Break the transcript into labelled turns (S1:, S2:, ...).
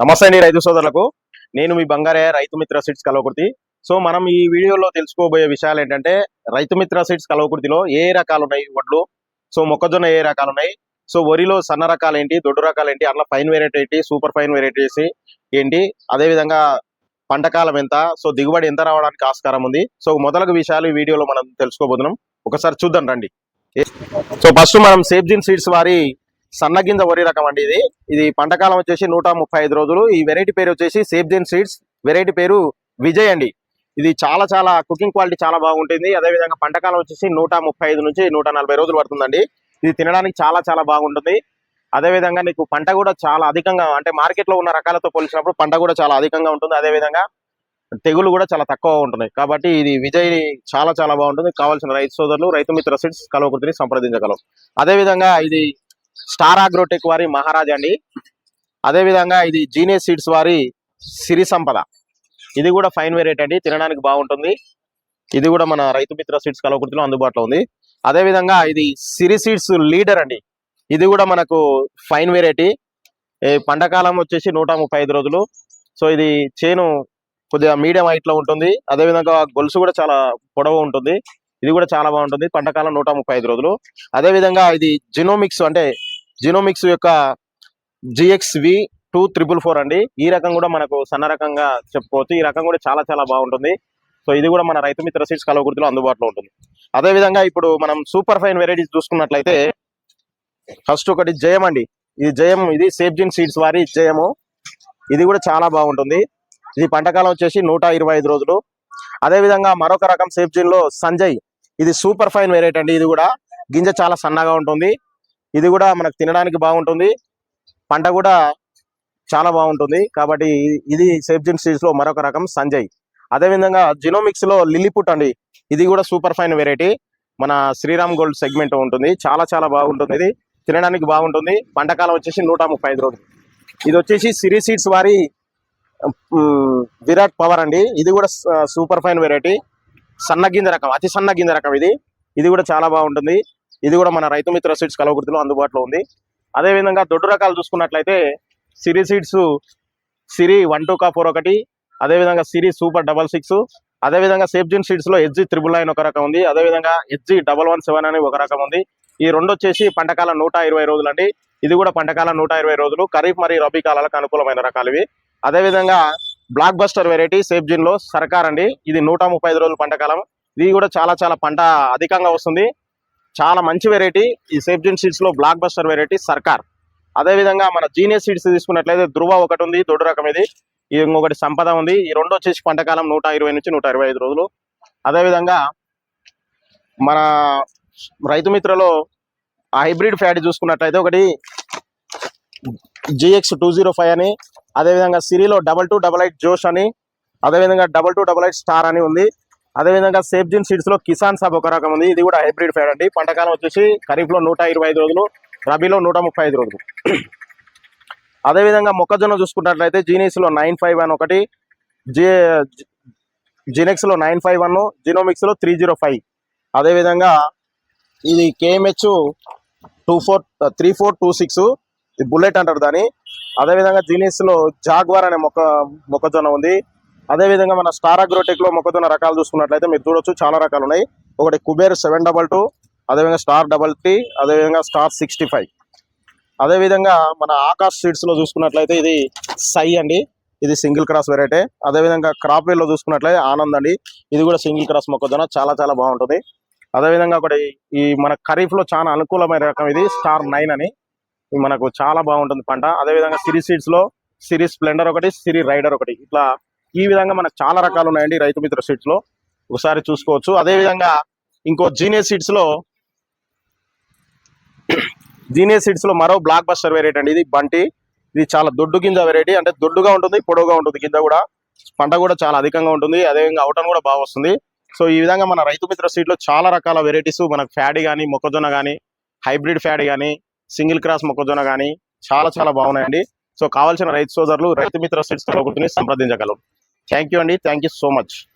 S1: నమస్తే అండి రైతు సోదరులకు. నేను మీ బంగారే రైతు మిత్ర సీడ్స్ కలవకుర్తి. సో మనం ఈ వీడియోలో తెలుసుకోబోయే విషయాలు ఏంటంటే రైతు మిత్ర సీడ్స్ కలవకుర్తిలో ఏ రకాలు ఉన్నాయి వడ్లు? సో మొక్కజొన్న ఏ రకాలు ఉన్నాయి సో వరిలో సన్న రకాలు ఏంటి? దొడ్డు రకాలు ఏంటి? అట్లా ఫైన్ వెరైటీ ఏంటి? సూపర్ ఫైన్ వెరైటీస్ ఏంటి? అదే విధంగా పంట కాలం ఎంత? సో దిగుబడి ఎంత రావడానికి ఆస్కారం ఉంది? సో మొదలగు విషయాలు ఈ వీడియోలో మనం తెలుసుకోబోతున్నాం. ఒకసారి చూద్దాం రండి. సో ఫస్ట్ మనం సేఫ్జిన్ సీడ్స్ వారి సన్నగింజ వరి రకం అండి ఇది. ఇది పంట కాలం వచ్చేసి నూట ముప్పై ఐదు రోజులు. ఈ వెరైటీ పేరు వచ్చేసి సేఫ్జిన్ సీడ్స్ వెరైటీ పేరు విజయ్ అండి. ఇది చాలా చాలా కుకింగ్ క్వాలిటీ చాలా బాగుంటుంది. అదే విధంగా పంట కాలం వచ్చేసి నూట ముప్పై ఐదు నుంచి నూట నలభై రోజులు పడుతుందండి. ఇది తినడానికి చాలా చాలా బాగుంటుంది. అదే విధంగా నీకు పంట కూడా చాలా అధికంగా అంటే మార్కెట్లో ఉన్న రకాలతో పోల్చినప్పుడు పంట కూడా చాలా అధికంగా ఉంటుంది. అదే విధంగా తెగులు కూడా చాలా తక్కువ ఉంటుంది. కాబట్టి ఇది విజయ్ చాలా చాలా బాగుంటుంది. కావాల్సిన రైతు సోదరులు రైతు మిత్ర సీడ్స్ కలవకుర్తిని సంప్రదించగలవు. అదే విధంగా ఇది స్టార్ ఆగ్రోటెక్ వారి మహారాజా అండి. అదే విధంగా ఇది జీనియస్ సీడ్స్ వారి సిరి సంపద. ఇది కూడా ఫైన్ వెరైటీ అండి తినడానికి బాగుంటుంది. ఇది కూడా మన రైతు మిత్ర సీడ్స్ కలవకుర్తిలో అందుబాటులో ఉంది. అదే విధంగా ఇది సిరి సీడ్స్ లీడర్ అండి. ఇది కూడా మనకు ఫైన్ వెరైటీ పంట కాలం వచ్చేసి నూట ముప్పై ఐదు రోజులు. సో ఇది చేను కొద్దిగా మీడియం హైట్లో ఉంటుంది. అదే విధంగా గొలుసు కూడా చాలా పొడవు ఉంటుంది. ఇది కూడా చాలా బాగుంటుంది. పంట కాలం నూట ముప్పై ఐదు రోజులు. అదే విధంగా ఇది జినోమిక్స్ అంటే జినోమిక్స్ యొక్క GX V two triple four అండి. ఈ రకం కూడా మనకు సన్న రకంగా చెప్పుకోవచ్చు. ఈ రకం కూడా చాలా చాలా బాగుంటుంది. సో ఇది కూడా మన రైతు మిత్ర సీడ్స్ కలవకుర్తిలో అందుబాటులో ఉంటుంది. అదే విధంగా ఇప్పుడు మనం సూపర్ ఫైన్ వెరైటీస్ చూసుకున్నట్లయితే ఫస్ట్ ఒకటి జయం అండి. ఇది జయం ఇది సేఫ్జిన్ సీడ్స్ వారి జయము. ఇది కూడా చాలా బాగుంటుంది. ఇది పంటకాలం వచ్చేసి నూట ఇరవై ఐదు రోజులు. అదే విధంగా మరొక రకం సేఫ్జిన్లో సంజయ్. ఇది సూపర్ ఫైన్ వెరైటీ అండి. ఇది కూడా గింజ చాలా సన్నగా ఉంటుంది. ఇది కూడా మనకు తినడానికి బాగుంటుంది. పంట కూడా చాలా బాగుంటుంది. కాబట్టి ఇది- సేఫ్జిన్ సీడ్స్లో మరొక రకం సంజయ్. అదే విధంగా జినోమిక్స్లో లిల్లీపుట్ అండి. ఇది కూడా సూపర్ ఫైన్ వెరైటీ మన శ్రీరామ్ గోల్డ్ సెగ్మెంట్ ఉంటుంది. చాలా చాలా బాగుంటుంది ఇది. తినడానికి బాగుంటుంది. పంటకాలం వచ్చేసి నూట ముప్పై ఐదు రోజులు. ఇది వచ్చేసి సిరి సీడ్స్ వారి విరాట్ పవర్ అండి. ఇది కూడా సూపర్ ఫైన్ వెరైటీ సన్న గింజ రకం అతి సన్న గింజ రకం ఇది. ఇది కూడా చాలా బాగుంటుంది. ఇది కూడా మన రైతు మిత్ర సీడ్స్ కలవకుర్తిలో అందుబాటులో ఉంది. అదే విధంగా దొడ్డు రకాలు చూసుకున్నట్లయితే Siri seeds Siri one two కా ఫోర్ ఒకటి అదే విధంగా సిరి సూపర్ డబల్ సిక్స్ అదే విధంగా సేఫ్జిన్ సీడ్స్లో హెచ్జి త్రిబుల్ నైన్ ఒక రకం ఉంది. అదే విధంగా హెచ్జి డబల్ వన్ సెవెన్ అని ఒక రకం ఉంది. ఈ రెండు వచ్చేసి పంటకాలం నూట ఇరవై రోజులు అండి. ఇది కూడా పంటకాలం నూట ఇరవై రోజులు. ఖరీఫ్ మరియు రబీ కాలాలకు అనుకూలమైన రకాలు ఇవి. అదే విధంగా బ్లాక్ బస్టర్ వెరైటీ సేఫ్జిన్లో సర్కార్ అండి ఇది నూట ముప్పై ఐదు రోజులు పంటకాలం ఇది కూడా చాలా చాలా పంట అధికంగా వస్తుంది. చాలా మంచి వెరైటీ ఈ సేఫ్జిన్ సీడ్స్లో బ్లాక్ బస్టర్ వెరైటీ సర్కార్. అదే విధంగా మన జీనియస్ సీడ్స్ తీసుకున్నట్లయితే ధృవ ఒకటి ఉంది దొడ్డు రకం ఇది. ఇంకొకటి సంపద ఉంది. ఈ రెండు వచ్చేసి పంటకాలం నూట ఇరవై నుంచి నూట ఇరవై ఐదు రోజులు. అదే విధంగా మన రైతు మిత్రలో హైబ్రిడ్ ఫ్యాడ్ చూసుకున్నట్లయితే ఒకటి జిఎక్స్ టూ జీరో ఫైవ్ అని అదేవిధంగా సిరీలో double two double eight Josh అని అదేవిధంగా double two double eight star అని ఉంది. అదేవిధంగా సేఫ్జిన్ సీడ్స్లో కిసాన్ సాబ్ ఒక రకం ఉంది. ఇది కూడా హైబ్రిడ్ ఫ్యాట్ అండి. పంటకాలం వచ్చేసి ఖరీఫ్లో నూట ఇరవై ఐదు రోజులు రబీలో నూట ముప్పై ఐదు రోజులు. అదేవిధంగా మొక్కజొన్న చూసుకున్నట్లయితే జీనియస్లో నైన్ ఫైవ్ వన్ ఒకటి జే జినెక్స్లో నైన్ ఫైవ్ వన్ జినోమిక్స్లో త్రీ జీరో ఫైవ్. అదేవిధంగా ఇది KMH two four three four two six ఇది బుల్లెట్ అంటారు దాని అదేవిధంగా జీనియస్లో జాగ్వార్ అనే మొక్క మొక్కజొన్న ఉంది. అదేవిధంగా మన స్టార్ అగ్రోటెక్లో మొక్కజొన్న రకాలు చూసుకున్నట్లయితే మీరు చూడొచ్చు చాలా రకాలు ఉన్నాయి. ఒకటి కుబేర్ సెవెన్ డబల్ టూ అదేవిధంగా స్టార్ డబల్ త్రీ అదేవిధంగా స్టార్ సిక్స్టీ ఫైవ్. అదేవిధంగా మన ఆకాష్ సీడ్స్లో చూసుకున్నట్లయితే ఇది సై అండి. ఇది సింగిల్ క్రాస్ వెరైటీ. అదేవిధంగా క్రాప్లో చూసుకున్నట్లయితే ఆనంద్ అండి. ఇది కూడా సింగిల్ క్రాస్ మొక్కజొన్న చాలా చాలా బాగుంటుంది. అదేవిధంగా ఒకటి ఈ మన ఖరీఫ్లో చాలా అనుకూలమైన రకం ఇది స్టార్ నైన్ అని. మనకు చాలా బాగుంటుంది పంట. అదేవిధంగా సిరి సీడ్స్లో సిరి స్ప్లెండర్ ఒకటి సిరి రైడర్ ఒకటి. ఇట్లా ఈ విధంగా మనకు చాలా రకాలు ఉన్నాయండి రైతు మిత్ర సీడ్స్లో. ఒకసారి చూసుకోవచ్చు. అదే విధంగా ఇంకో జీనియస్ సీడ్స్లో జీనియస్ సీడ్స్లో మరో బ్లాక్ బస్టర్ వెరైటీ అండి. ఇది బంటి. ఇది చాలా దొడ్డు గింజ వెరైటీ అంటే దొడ్డుగా ఉంటుంది పొడవుగా ఉంటుంది గింజ కూడా. పంట కూడా చాలా అధికంగా ఉంటుంది. అదేవిధంగా అవుటన్ కూడా బాగా వస్తుంది. సో ఈ విధంగా మన రైతు మిత్ర సీడ్లో చాలా రకాల వెరైటీస్ మనకు ఫ్యాడ్ కానీ మొక్కజొన్న కానీ హైబ్రిడ్ ఫ్యాడ్ కానీ సింగిల్ క్రాస్ మొక్కజొన్న కానీ చాలా చాలా బాగున్నాయండి. సో కావాల్సిన రైతు సోదరులు రైతు మిత్ర సీడ్స్ ఒకటిని సంప్రదించగలరు. థ్యాంక్ యూ అండి. Thank you so much.